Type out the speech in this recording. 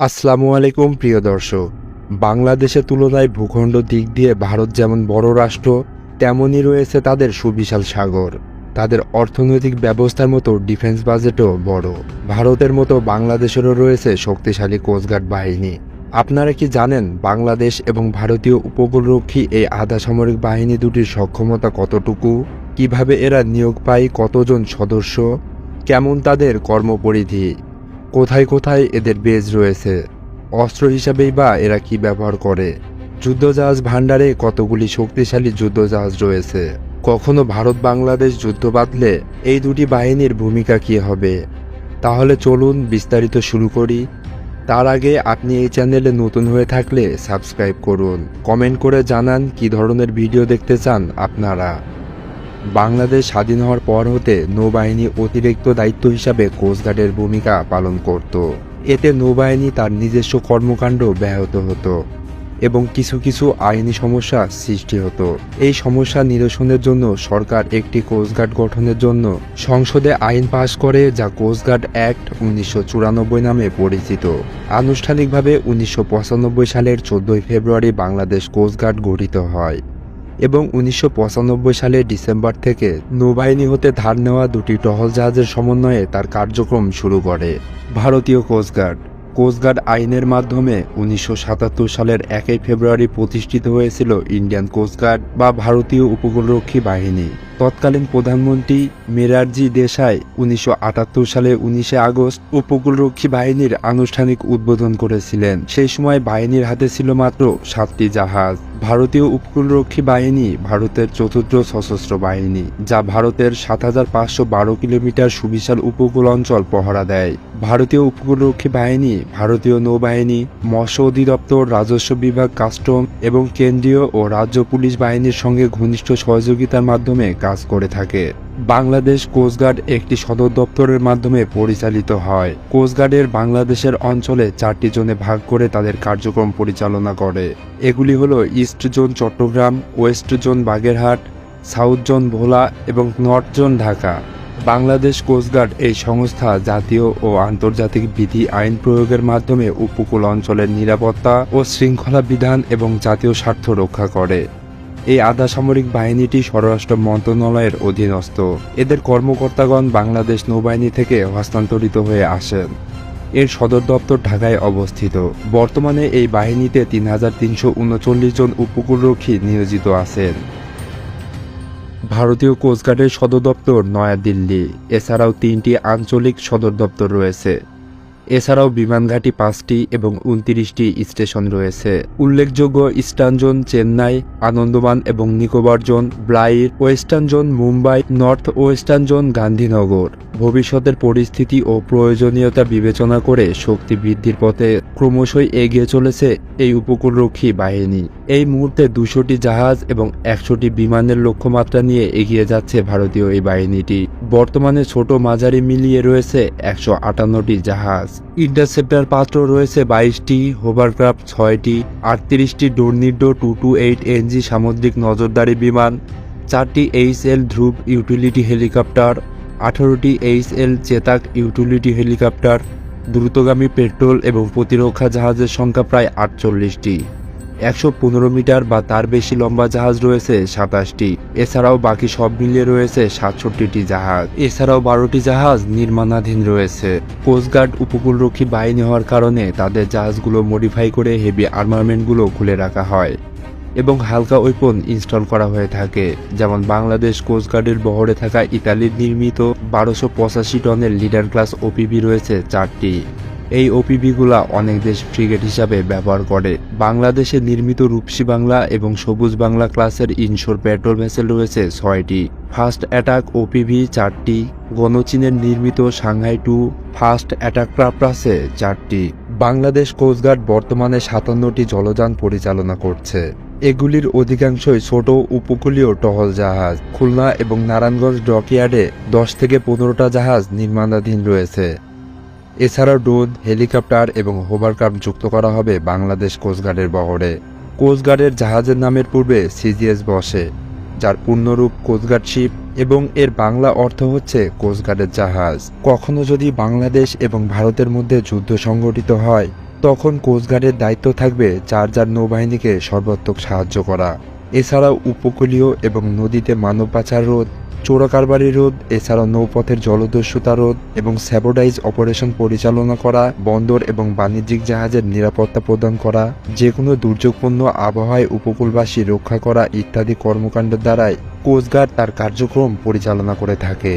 আসসালামু আলাইকুম, প্রিয় দর্শক। বাংলাদেশের তুলনায় ভূখণ্ড দিক দিয়ে ভারত যেমন বড় রাষ্ট্র, তেমনই রয়েছে তাদের সুবিশাল সাগর। তাদের অর্থনৈতিক ব্যবস্থার মতো ডিফেন্স বাজেটও বড়। ভারতের মতো বাংলাদেশেরও রয়েছে শক্তিশালী কোস্টগার্ড বাহিনী। আপনারা কি জানেন বাংলাদেশ এবং ভারতীয় উপকূলরক্ষী এই আধা সামরিক বাহিনী দুটির সক্ষমতা কতটুকু? কীভাবে এরা নিয়োগ পায় কতজন সদস্য? কেমন তাদের কর্মপরিধি? কোথায় কোথায় এদের বেজ রয়েছে? অস্ত্র হিসাবেই বা এরা কি ব্যবহার করে? যুদ্ধজাহাজ ভাণ্ডারে কতগুলি শক্তিশালী যুদ্ধজাহাজ রয়েছে? কখনো ভারত বাংলাদেশ যুদ্ধ বাঁধলে এই দুটি বাহিনীর ভূমিকা কি হবে? তাহলে চলুন বিস্তারিত শুরু করি। তার আগে আপনি এই চ্যানেলে নতুন হয়ে থাকলে সাবস্ক্রাইব করুন। কমেন্ট করে জানান কি ধরনের ভিডিও দেখতে চান আপনারা। বাংলাদেশ স্বাধীন হওয়ার পর হতে নৌবাহিনী অতিরিক্ত দায়িত্ব হিসাবে কোস্টগার্ডের ভূমিকা পালন করত। এতে নৌবাহিনী তার নিজস্ব কর্মকাণ্ড ব্যাহত হতো এবং কিছু কিছু আইনি সমস্যা সৃষ্টি হতো। এই সমস্যা নিরসনের জন্য সরকার একটি কোস্টগার্ড গঠনের জন্য সংসদে আইন পাশ করে, যা কোস্টগার্ড অ্যাক্ট উনিশশো চুরানব্বই নামে পরিচিত। আনুষ্ঠানিকভাবে উনিশশো পঁচানব্বই সালের চোদ্দই ফেব্রুয়ারি বাংলাদেশ কোস্টগার্ড গঠিত হয়। এবং উনিশশো পঁচানব্বই সালের ডিসেম্বর থেকে নৌবাহিনী হতে ধার নেওয়া দুটি টহল জাহাজের সমন্বয়ে তার কার্যক্রম শুরু করে। ভারতীয় কোস্টগার্ড কোস্টগার্ড আইনের মাধ্যমে উনিশশো সাতাত্তর সালের একই ফেব্রুয়ারি প্রতিষ্ঠিত হয়েছিল ইন্ডিয়ান কোস্টগার্ড বা ভারতীয় উপকূলরক্ষী বাহিনী। তৎকালীন প্রধানমন্ত্রী মেরারজি দেশাই উনিশশো আটাত্তর সালে উনিশে আগস্ট উপকূলরক্ষী বাহিনীর আনুষ্ঠানিক উদ্বোধন করেছিলেন। সেই সময় বাহিনীর হাতে ছিল মাত্র সাতটি জাহাজ। ভারতীয় উপকূলরক্ষী বাহিনী ভারতের চতুর্থ সশস্ত্র বাহিনী, যা ভারতের সাত হাজার পাঁচশো বারো কিলোমিটার সুবিশাল উপকূল অঞ্চল পহরা দেয়। ভারতীয় উপকূলরক্ষী বাহিনী, ভারতীয় নৌবাহিনী, মৎস্য অধিদপ্তর, রাজস্ব বিভাগ, কাস্টম এবং কেন্দ্রীয় ও রাজ্য পুলিশ বাহিনীর সঙ্গে ঘনিষ্ঠ সহযোগিতার মাধ্যমে কাজ করে থাকে। বাংলাদেশ কোস্টগার্ড একটি সদর দপ্তরের মাধ্যমে পরিচালিত হয়। কোস্টগার্ডের বাংলাদেশের অঞ্চলে চারটি জোনে ভাগ করে তাদের কার্যক্রম পরিচালনা করে। এগুলি হল east zone Chattogram west zone Bagerhat south zone Bhola এবং north zone Dhaka. Bangladesh coast guard এই সংস্থা জাতীয় ও আন্তর্জাতিক বিধি আইন প্রয়োগের মাধ্যমে উপকূল অঞ্চলের নিরাপত্তা ও শৃঙ্খলা বিধান এবং জাতীয় স্বার্থ রক্ষা করে। এই আধা সামরিক বাহিনীটি স্বরাষ্ট্র মন্ত্রণালয়ের অধীনস্থ। এদের কর্মকর্তাগণ বাংলাদেশ নৌবাহিনী থেকে হস্তান্তরিত হয়ে আসেন। এর সদর দপ্তর ঢাকায় অবস্থিত। বর্তমানে এই বাহিনীতে তিন হাজার তিনশো উনচল্লিশ জন উপকূলরক্ষী নিয়োজিত আছেন। ভারতীয় কোস্টগার্ডের সদর দপ্তর নয়াদিল্লি। এছাড়াও তিনটি আঞ্চলিক সদর দপ্তর রয়েছে। এছাড়াও বিমানঘাটি পাঁচটি এবং উনত্রিশটি স্টেশন রয়েছে। উল্লেখযোগ্য ইস্টার্ন চেন্নাই, আনন্দমান এবং Nicobar zone, Blair, western zone Mumbai, north western zone Gandhinagar. ভবিষ্যতের পরিস্থিতি ও প্রয়োজনীয়তা বিবেচনা করে শক্তি বৃদ্ধির পথে ক্রমশই এগিয়ে চলেছে এই উপকূলরক্ষী বাহিনী। এই মুহূর্তে দুশোটি জাহাজ এবং একশোটি বিমানের লক্ষ্যমাত্রা নিয়ে এগিয়ে যাচ্ছে ভারতীয় এই বাহিনীটি। বর্তমানে ছোট মাঝারি মিলিয়ে রয়েছে একশো আটান্নটি জাহাজ। ইন্টারসেপ্টার পাত্র রয়েছে বাইশটি, হোভারক্রাফট ছয়টি, আটত্রিশটি Dornier two two eight NG সামুদ্রিক নজরদারি বিমান, চারটি H L Dhruv utility helicopter, আঠারোটি H L Chetak utility helicopter, দ্রুতগামী পেট্রোল এবং প্রতিরক্ষা জাহাজের সংখ্যা প্রায় আটচল্লিশটি। একশো পনেরো মিটার বা তার বেশি লম্বা জাহাজ রয়েছে সাতাশটি। এছাড়াও বাকি সব মিলিয়ে রয়েছে সাতষট্টিটি জাহাজ। এছাড়াও বারোটি জাহাজ নির্মাণাধীন রয়েছে। কোস্টগার্ড উপকূলরক্ষী বাহিনী হওয়ার কারণে তাদের জাহাজগুলো মডিফাই করে হেভি আর্মারমেন্টগুলো খুলে রাখা হয় এবং হালকা ওয়েপন ইনস্টল করা হয়ে থাকে। যেমন বাংলাদেশ কোস্টগার্ডের বহরে থাকা ইতালির নির্মিত বারোশো পঁচাশি টনের লিডার ক্লাস ওপিবি রয়েছে চারটি। এই ওপিবিগুলা অনেক দেশ ফ্রিগেট হিসাবে ব্যবহার করে। বাংলাদেশে নির্মিত রূপসী বাংলা এবং সবুজ বাংলা ক্লাসের ইনশোর পেট্রোল ভেসেল রয়েছে ছয়টি। ফার্স্ট অ্যাটাক ওপিভি চারটি। গণচীনের নির্মিত Shanghai two first attack craft আছে চারটি। বাংলাদেশ কোস্টগার্ড বর্তমানে সাতান্নটি জলযান পরিচালনা করছে। এগুলির অধিকাংশই ছোট উপকূলীয় টহল জাহাজ। খুলনা এবং নারায়ণগঞ্জ ডকইয়ার্ডে দশ থেকে পনেরোটা জাহাজ নির্মাণাধীন রয়েছে। এছাড়াও ড্রোন হেলিকপ্টার এবং হোভারক্রাফট যুক্ত করা হবে বাংলাদেশ কোস্টগার্ডের বহরে। কোস্টগার্ডের জাহাজের নামের পূর্বে সিজিএস বসে, যার পূর্ণরূপ কোস্টগার্ড শিপ এবং এর বাংলা অর্থ হচ্ছে কোস্টগার্ডের জাহাজ। কখনো যদি বাংলাদেশ এবং ভারতের মধ্যে যুদ্ধ সংঘটিত হয়, তখন কোস্টগার্ডের দায়িত্ব থাকবে যার যার নৌবাহিনীকে সর্বাত্মক সাহায্য করা। এছাড়াও উপকূলীয় এবং নদীতে মানব পাচার রোধ চোরাকারবারি রোধ এছাড়া নৌপথের জলদস্যুতা রোধ এবং স্যাবোডাইজ অপারেশন পরিচালনা করা, বন্দর এবং বাণিজ্যিক জাহাজের নিরাপত্তা প্রদান করা যে কোনো দুর্যোগপূর্ণ আবহাওয়ায় উপকূলবাসী রক্ষা করা ইত্যাদি কর্মকাণ্ড দ্বারাই কোস্টগার্ড তার কার্যক্রম পরিচালনা করে থাকে।